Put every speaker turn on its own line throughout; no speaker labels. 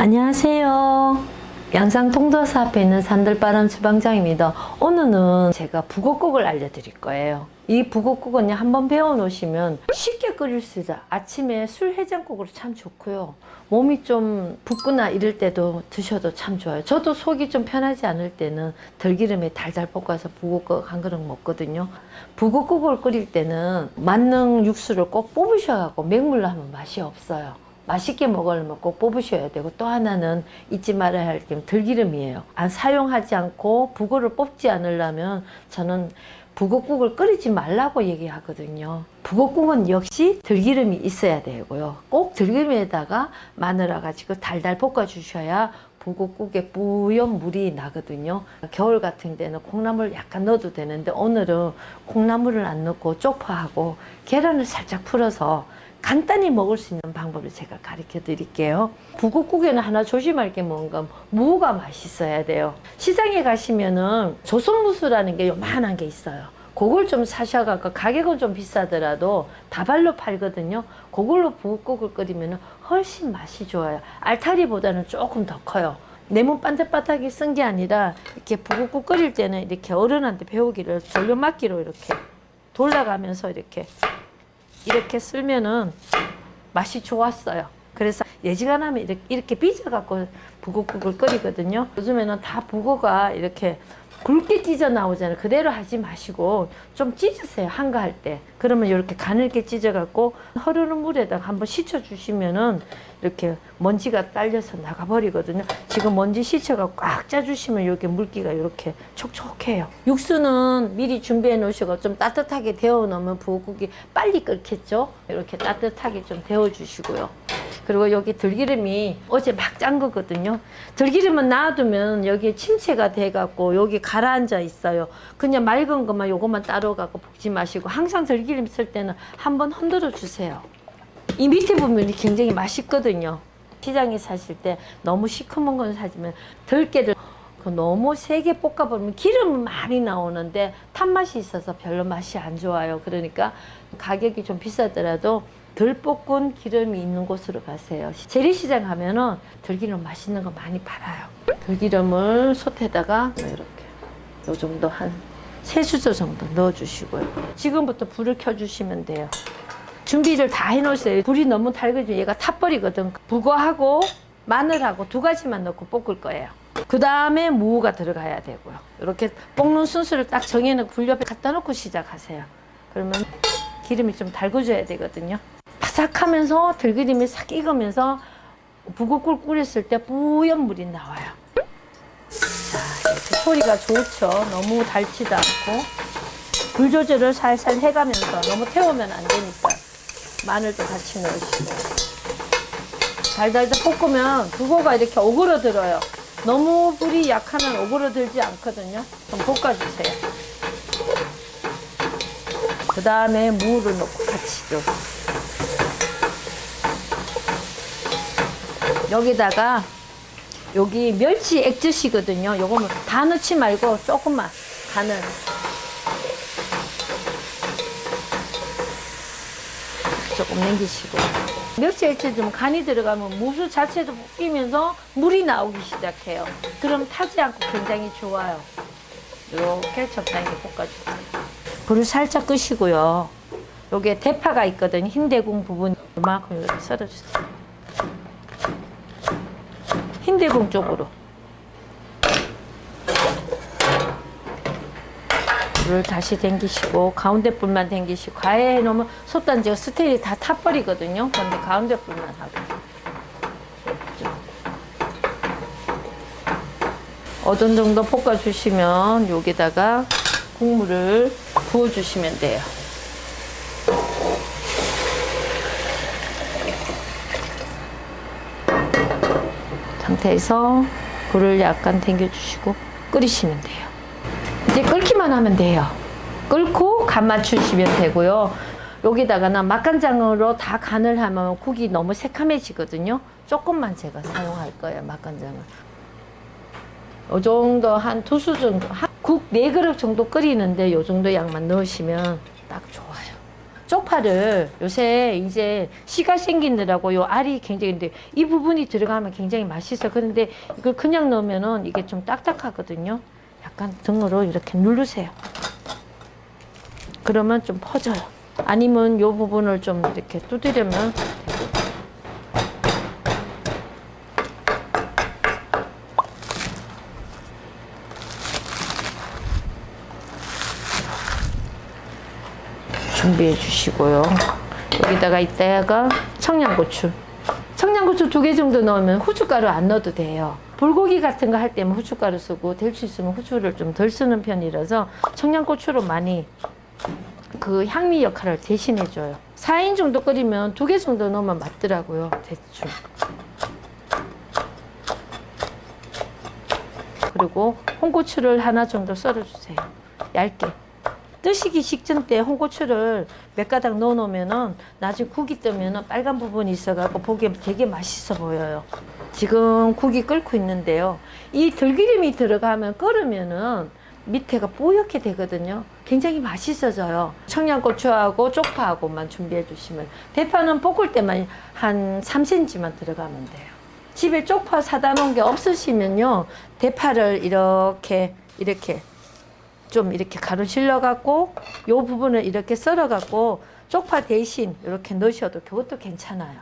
안녕하세요. 양상 통도사 앞에 있는 산들바람 주방장입니다. 오늘은 제가 북어국을 알려드릴 거예요. 이 북어국은요, 한번 배워놓으시면 쉽게 끓일 수 있어요. 아침에 술 해장국으로 참 좋고요. 몸이 좀 붓거나 이럴 때도 드셔도 참 좋아요. 저도 속이 좀 편하지 않을 때는 들기름에 달달 볶아서 북어국 한 그릇 먹거든요. 북어국을 끓일 때는 만능 육수를 꼭 뽑으셔갖고 맹물로 하면 맛이 없어요. 맛있게 먹으려면 꼭 뽑으셔야 되고 또 하나는 잊지 말아야 할 게 들기름이에요. 안 사용하지 않고 북어를 뽑지 않으려면 저는 북어국을 끓이지 말라고 얘기하거든요. 북어국은 역시 들기름이 있어야 되고요. 꼭 들기름에다가 마늘아 가지고 달달 볶아 주셔야 북어국에 뿌연 물이 나거든요. 겨울 같은 데는 콩나물 약간 넣어도 되는데 오늘은 콩나물을 안 넣고 쪽파하고 계란을 살짝 풀어서 간단히 먹을 수 있는 방법을 제가 가르쳐 드릴게요. 북어국에는 하나 조심할 게 뭔가 무가 맛있어야 돼요. 시장에 가시면은 조선무수라는 게 요만한 게 있어요. 그걸 좀 사셔갖고 가격은 좀 비싸더라도 다발로 팔거든요. 그걸로 북어국을 끓이면 훨씬 맛이 좋아요. 알타리보다는 조금 더 커요. 내몸 반짝반짝이 쓴 게 아니라 이렇게 북어국 끓일 때는 이렇게 어른한테 배우기를 돌려막기로 이렇게 돌아가면서 이렇게 이렇게 쓸면은 맛이 좋았어요. 그래서 예지간하면 이렇게, 이렇게 빚어갖고 북어국을 끓이거든요. 요즘에는 다 북어가 이렇게 굵게 찢어 나오잖아요. 그대로 하지 마시고 좀 찢으세요. 한가할 때. 그러면 이렇게 가늘게 찢어갖고 흐르는 물에다가 한번 씻어주시면은 이렇게 먼지가 딸려서 나가버리거든요. 지금 먼지 씻어갖고 꽉 짜주시면 이렇게 물기가 이렇게 촉촉해요. 육수는 미리 준비해 놓으시고 좀 따뜻하게 데워 놓으면 부국이 빨리 끓겠죠. 이렇게 따뜻하게 좀 데워 주시고요. 그리고 여기 들기름이 어제 막 짠 거거든요. 들기름은 놔두면 여기 침체가 돼갖고 여기 가라앉아 있어요. 그냥 맑은 것만 요것만 따로 갖고 볶지 마시고 항상 들기름 쓸 때는 한번 흔들어 주세요. 이 밑에 부분이 굉장히 맛있거든요. 시장에 사실 때 너무 시커먼 건 사지만 들깨를 그 너무 세게 볶아버리면 기름은 많이 나오는데 탄맛이 있어서 별로 맛이 안 좋아요. 그러니까 가격이 좀 비싸더라도 덜 볶은 기름이 있는 곳으로 가세요. 재래시장 가면은 들기름 맛있는 거 많이 팔아요. 들기름을 솥에다가 이렇게 요 정도 한 세 수저 정도 넣어주시고요. 지금부터 불을 켜주시면 돼요. 준비를 다 해놓으세요. 불이 너무 달궈지면 얘가 타버리거든. 북어하고 마늘하고 두 가지만 넣고 볶을 거예요. 그 다음에 무가 들어가야 되고요. 이렇게 볶는 순서를 딱 정해놓고 불 옆에 갖다 놓고 시작하세요. 그러면 기름이 좀 달궈져야 되거든요. 바삭하면서 들기름이 싹 익으면서 북어국 끓였을 때 뿌연 물이 나와요. 자, 이렇게 소리가 좋죠. 너무 달지도 않고. 불 조절을 살살 해가면서 너무 태우면 안 되니까 마늘도 같이 넣으시고 달달달 볶으면 북어가 이렇게 오그러들어요. 너무 불이 약하면 오그러들지 않거든요. 좀 볶아주세요. 그 다음에 무를 넣고 같이 좀 여기다가 여기 멸치 액젓이거든요. 요거는 다 넣지 말고 조금만 간을 조금 남기시고 멸치 액젓 좀 간이 들어가면 무수 자체도 볶이면서 물이 나오기 시작해요. 그럼 타지 않고 굉장히 좋아요. 이렇게 적당히 볶아주세요. 불을 살짝 끄시고요. 여기에 대파가 있거든요. 흰 대궁 부분 이만큼 썰어주세요. 흰대궁 쪽으로. 불을 다시 당기시고 가운데 불만 당기시고 가해 해놓으면 솥단지가 스테일이 다 타버리거든요. 그런데 가운데 불만 하고. 어떤 정도 볶아주시면 여기다가 국물을 부어주시면 돼요. 상태에서 불을 약간 당겨주시고 끓이시면 돼요. 이제 끓기만 하면 돼요. 끓고 간 맞추시면 되고요. 여기다가는 맛간장으로 다 간을 하면 국이 너무 새카매지거든요. 조금만 제가 사용할 거예요, 맛간장을. 이 정도 한 두 수 정도, 국 네 그릇 정도 끓이는데 이 정도 양만 넣으시면 딱 좋아요. 쪽파를 요새 이제 씨가 생기느라고 요 알이 굉장히 근데 이 부분이 들어가면 굉장히 맛있어. 그런데 이걸 그냥 넣으면은 이게 좀 딱딱하거든요. 약간 등으로 이렇게 누르세요. 그러면 좀 퍼져요. 아니면 요 부분을 좀 이렇게 두드리면 준비해 주시고요. 여기다가 이따가 청양고추. 청양고추 두 개 정도 넣으면 후춧가루 안 넣어도 돼요. 불고기 같은 거 할 때면 후춧가루 쓰고 될 수 있으면 후추를 좀 덜 쓰는 편이라서 청양고추로 많이 그 향미 역할을 대신해 줘요. 4인 정도 끓이면 두 개 정도 넣으면 맞더라고요. 대충. 그리고 홍고추를 하나 정도 썰어 주세요. 얇게. 뜨시기 직전 때 홍고추를 몇 가닥 넣어 놓으면은 나중에 국이 뜨면은 빨간 부분이 있어 갖고 보기에 되게 맛있어 보여요. 지금 국이 끓고 있는데요. 이 들기름이 들어가면 끓으면은 밑에가 뽀얗게 되거든요. 굉장히 맛있어져요. 청양고추하고 쪽파하고만 준비해 주시면 대파는 볶을 때만 한 3cm만 들어가면 돼요. 집에 쪽파 사다 놓은 게 없으시면요. 대파를 이렇게 이렇게 좀 이렇게 가루 실려 갖고 요 부분을 이렇게 썰어 갖고 쪽파 대신 이렇게 넣으셔도 그것도 괜찮아요.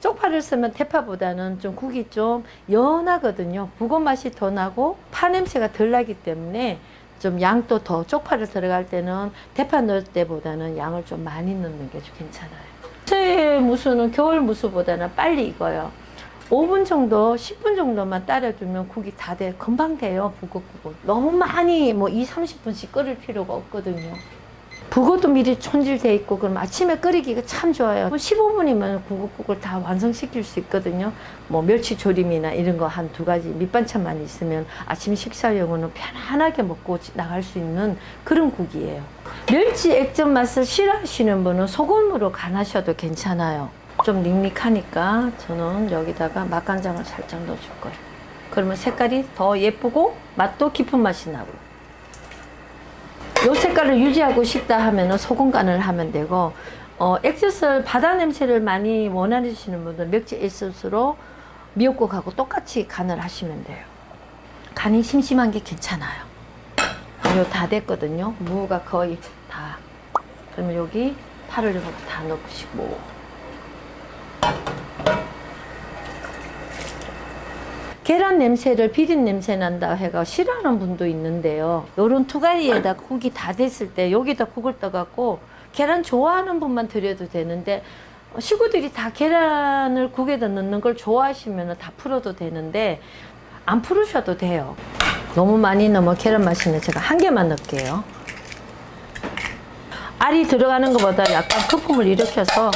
쪽파를 쓰면 대파보다는 좀 국이 좀 연하거든요. 북어 맛이 더 나고 파 냄새가 덜 나기 때문에 좀 양도 더 쪽파를 들어갈 때는 대파 넣을 때보다는 양을 좀 많이 넣는 게 좀 괜찮아요. 새해 무수는 겨울 무수보다는 빨리 익어요. 5분 정도, 10분 정도만 따라두면 국이 다 돼. 금방 돼요, 북어국은. 너무 많이 뭐 2, 30분씩 끓일 필요가 없거든요. 북어도 미리 손질돼 있고 그럼 아침에 끓이기가 참 좋아요. 15분이면 북어국을 다 완성시킬 수 있거든요. 뭐 멸치 조림이나 이런 거 한 두 가지 밑반찬만 있으면 아침 식사용으로는 편안하게 먹고 나갈 수 있는 그런 국이에요. 멸치 액젓 맛을 싫어하시는 분은 소금으로 간하셔도 괜찮아요. 좀 닝닝하니까 저는 여기다가 맛간장을 살짝 넣어줄 거예요. 그러면 색깔이 더 예쁘고 맛도 깊은 맛이 나고. 요 색깔을 유지하고 싶다 하면은 소금 간을 하면 되고 어, 액젓을 바다 냄새를 많이 원하시는 분들 멸치 액젓으로 미역국하고 똑같이 간을 하시면 돼요. 간이 심심한 게 괜찮아요. 이거 다 됐거든요. 무가 거의 다. 그러면 여기 파를 이렇게 다 넣으시고 계란 냄새를 비린 냄새 난다 해가 싫어하는 분도 있는데요. 요런 투가리에다 국이 다 됐을 때 여기다 국을 떠갖고 계란 좋아하는 분만 드려도 되는데 어, 식구들이 다 계란을 국에다 넣는 걸 좋아하시면 다 풀어도 되는데 안 풀으셔도 돼요. 너무 많이 넣으면 계란 맛이는 제가 한 개만 넣을게요. 알이 들어가는 것보다 약간 거품을 일으켜서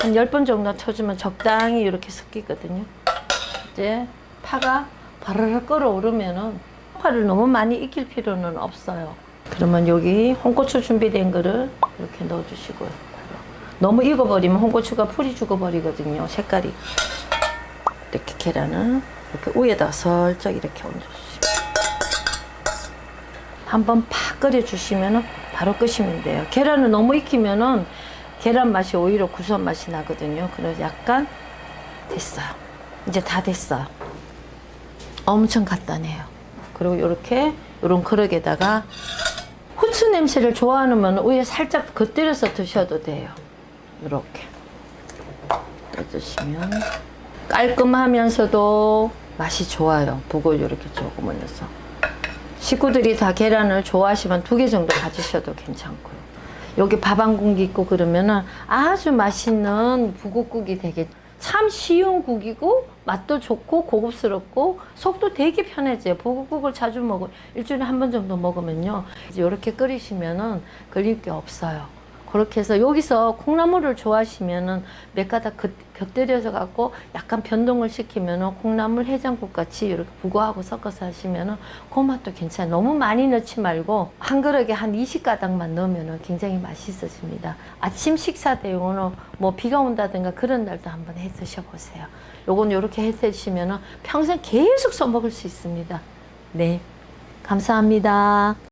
한 10번 정도 쳐주면 적당히 이렇게 섞이거든요. 이제 파가 바르르 끓어오르면은 파를 너무 많이 익힐 필요는 없어요. 그러면 여기 홍고추 준비된 거를 이렇게 넣어주시고요. 너무 익어버리면 홍고추가 풀이 죽어버리거든요. 색깔이. 이렇게 계란을 이렇게 위에다 살짝 이렇게 얹어주시면 한번 팍 끓여주시면은 바로 끄시면 돼요. 계란을 너무 익히면은 계란 맛이 오히려 구수한 맛이 나거든요. 그래서 약간 됐어요. 이제 다 됐어요. 엄청 간단해요. 그리고 이렇게 이런 그릇에다가 후추 냄새를 분은 위에 살짝 겉들여서 드셔도 돼요. 이렇게 떠드시면 깔끔하면서도 맛이 좋아요. 북을 이렇게 조금 올려서 식구들이 다 계란을 좋아하시면 두 개 정도 가지셔도 괜찮고요. 여기 밥 한 공기 있고 그러면은 아주 맛있는 북어국이 되게 참 쉬운 국이고 맛도 좋고 고급스럽고 속도 되게 편해져요. 북어국을 자주 먹어 일주일에 한 번 정도 먹으면요. 이렇게 끓이시면은 걸릴 게 없어요. 그렇게 해서 여기서 콩나물을 좋아하시면은 몇 가닥 곁- 곁들여서 갖고 약간 변동을 시키면은 콩나물 해장국 같이 이렇게 북어하고 섞어서 하시면은 그 맛도 괜찮아요. 너무 많이 넣지 말고 한 그릇에 한 20가닥만 넣으면은 굉장히 맛있어집니다. 아침 식사 대용으로 뭐 비가 온다든가 그런 날도 한번 해 드셔보세요. 요건 이렇게 해 드시면은 평생 계속 써먹을 수 있습니다. 네. 감사합니다.